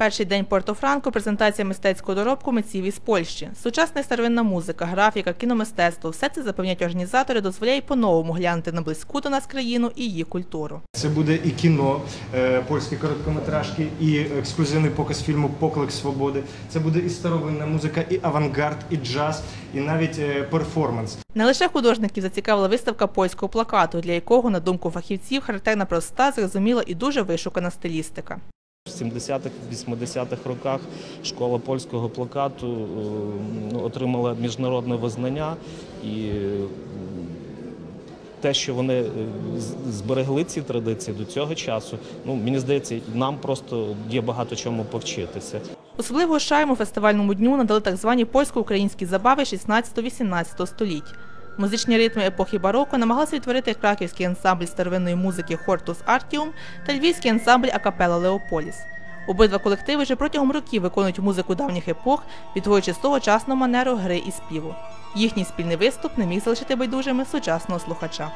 Перший день Порто-Франко – презентація мистецького доробку митців із Польщі. Сучасна старовинна музика, графіка, кіномистецтво – все це запевняють організатори, дозволяє по-новому глянути на близьку до нас країну і її культуру. Це буде і кіно, е, польські короткометражки, і ексклюзивний показ фільму Поклик свободи. Це буде і старовинна музика, і авангард, і джаз, і навіть е, перформанс. Не лише художників зацікавила виставка польського плакату, для якого, на думку фахівців, характерна проста, зрозуміла і дуже вишукана стилістика. В 70-х, 80-х роках школа польського плакату е, ну, отримала міжнародне визнання і е, те, що вони е, зберегли ці традиції до цього часу, ну мені здається, нам просто є багато чому повчитися. Особливого шайму фестивальному дню надали так звані польсько-українські забави 16-18 століть. Музичні ритми епохи бароко намагалися відтворити краківський ансамбль старовинної музики Хортус Артіум та львівський ансамбль Акапела Леополіс. Обидва колективи вже протягом років виконують музику давніх епох, відтворюючи тогочасну манеру гри і співу. Їхній спільний виступ не міг залишити байдужими сучасного слухача.